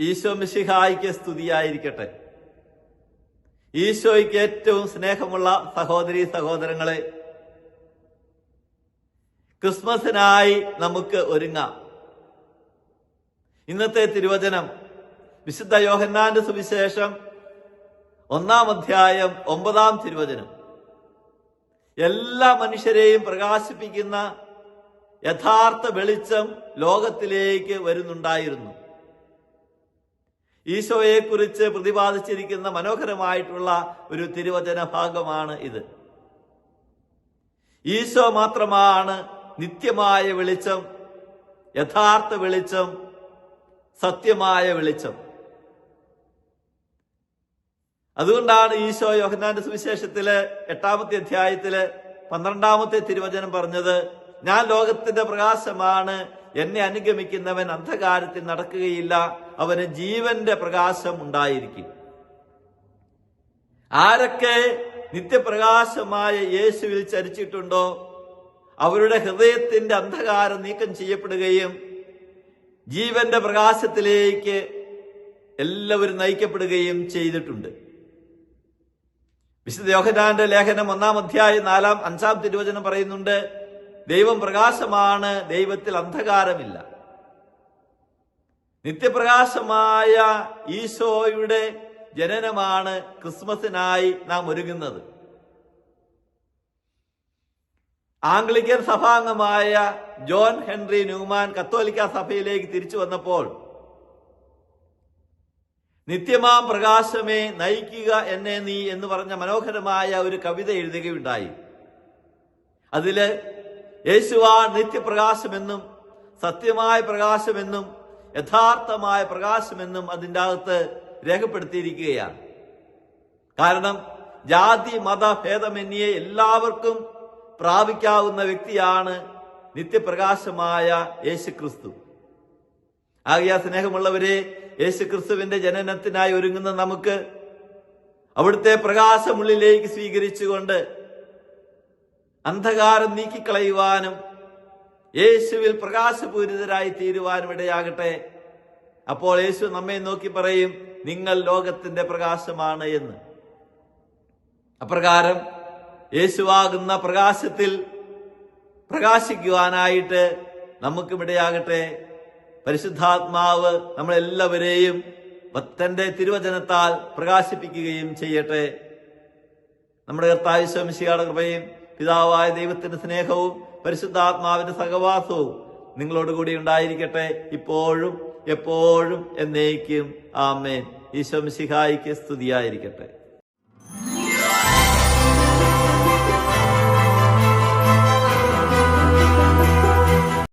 ഈശോ മിശിഹായിക്ക് സ്തുതിയായിരിക്കട്ടെ. ഈശോയ്ക്ക് ഏറ്റവും സ്നേഹമുള്ള സഹോദരി സഹോദരങ്ങളെ ക്രിസ്മസിനായി നമുക്ക് ഒരുങ്ങാം. ഇന്നത്തെ തിരുവചനം വിശുദ്ധ യോഹന്നാന്റെ സുവിശേഷം ഒന്നാം അധ്യായം ഒമ്പതാം തിരുവചനം. എല്ലാ മനുഷ്യരെയും പ്രകാശിപ്പിക്കുന്ന യഥാർത്ഥ വെളിച്ചം ലോകത്തിലേക്ക് വരുന്നുണ്ടായിരുന്നു. ഈശോയെക്കുറിച്ച് പ്രതിപാദിച്ചിരിക്കുന്ന മനോഹരമായിട്ടുള്ള ഒരു തിരുവചന ഭാഗമാണ് ഇത്. ഈശോ മാത്രമാണ് നിത്യമായ വെളിച്ചം യഥാർത്ഥ വെളിച്ചം സത്യമായ വെളിച്ചം. അതുകൊണ്ടാണ് ഈശോ യോഹന്നാന്റെ സുവിശേഷത്തിൽ എട്ടാമത്തെ അധ്യായത്തിൽ പന്ത്രണ്ടാമത്തെ തിരുവചനം പറഞ്ഞത് ഞാൻ ലോകത്തിന്റെ പ്രകാശമാണ് എന്നെ അനുഗമിക്കുന്നവൻ അന്ധകാരത്തിൽ നടക്കുകയില്ല. അവന് ജീവന്റെ പ്രകാശം ഉണ്ടായിരിക്കും. ആരൊക്കെ നിത്യപ്രകാശമായ യേശുവിൽ ചരിച്ചിട്ടുണ്ടോ? അവരുടെ ഹൃദയത്തിന്റെ അന്ധകാരം നീക്കം ചെയ്യപ്പെടുകയും ജീവന്റെ പ്രകാശത്തിലേക്ക് എല്ലാവരും നയിക്കപ്പെടുകയും ചെയ്തിട്ടുണ്ട്. വിശുദ്ധ യോഹനാന്റെ ലേഖനം ഒന്നാം അധ്യായം നാലാം അഞ്ചാം തിരുവചനം പറയുന്നുണ്ട് ദൈവം പ്രകാശമാണ് ദൈവത്തിൽ അന്ധകാരമില്ല. നിത്യപ്രകാശമായ ഈശോയുടെ ജനനമാണ് ക്രിസ്മസിനായി നാം ഒരുങ്ങുന്നത്. ആംഗ്ലിക്കൻ സഭാംഗമായ ജോൺ ഹെൻറി ന്യൂമാൻ കത്തോലിക്ക സഭയിലേക്ക് തിരിച്ചു വന്നപ്പോൾ നിത്യമാം പ്രകാശമേ നയിക്കുക എന്നെ നീ എന്ന് പറഞ്ഞ മനോഹരമായ ഒരു കവിത എഴുതുകയുണ്ടായി. അതിൽ യേശുവാ നിത്യപ്രകാശമെന്നും സത്യമായ പ്രകാശമെന്നും യഥാർത്ഥമായ പ്രകാശമെന്നും അതിന്റെ അകത്ത് രേഖപ്പെടുത്തിയിരിക്കുകയാണ്. കാരണം ജാതി മത ഭേദമന്യേ എല്ലാവർക്കും പ്രാപിക്കാവുന്ന വ്യക്തിയാണ് നിത്യപ്രകാശമായ യേശു ക്രിസ്തു ആകെയാ സ്നേഹമുള്ളവരെ യേശു ക്രിസ്തുവിന്റെ ജനനത്തിനായി ഒരുങ്ങുന്ന നമുക്ക് അവിടുത്തെ പ്രകാശമുള്ളിലേക്ക് സ്വീകരിച്ചുകൊണ്ട് അന്ധകാരം നീക്കിക്കളയുവാനും യേശുവിൽ പ്രകാശപൂരിതരായി തീരുവാനും ഇടയാകട്ടെ അപ്പോൾ യേശു നമ്മെ നോക്കി പറയും നിങ്ങൾ ലോകത്തിന്റെ പ്രകാശമാണ് എന്ന്. അപ്രകാരം യേശുവാകുന്ന പ്രകാശത്തിൽ പ്രകാശിക്കുവാനായിട്ട് നമുക്കും ഇടയാകട്ടെ പരിശുദ്ധാത്മാവ് നമ്മളെല്ലാവരെയും തന്റെ തിരുവചനത്താൽ പ്രകാശിപ്പിക്കുകയും ചെയ്യട്ടെ. നമ്മുടെ കർത്താവിശ്വംശിയുടെ കൃപയും പിതാവായ ദൈവത്തിന്റെ സ്നേഹവും പരിശുദ്ധാത്മാവിന്റെ സഹവാസവും നിങ്ങളോട് കൂടി ഉണ്ടായിരിക്കട്ടെ ഇപ്പോഴും എപ്പോഴും എന്നേക്കും. ആമേൻ. ഈശോ മിശിഹായിക്ക് സ്തുതിയായിരിക്കട്ടെ.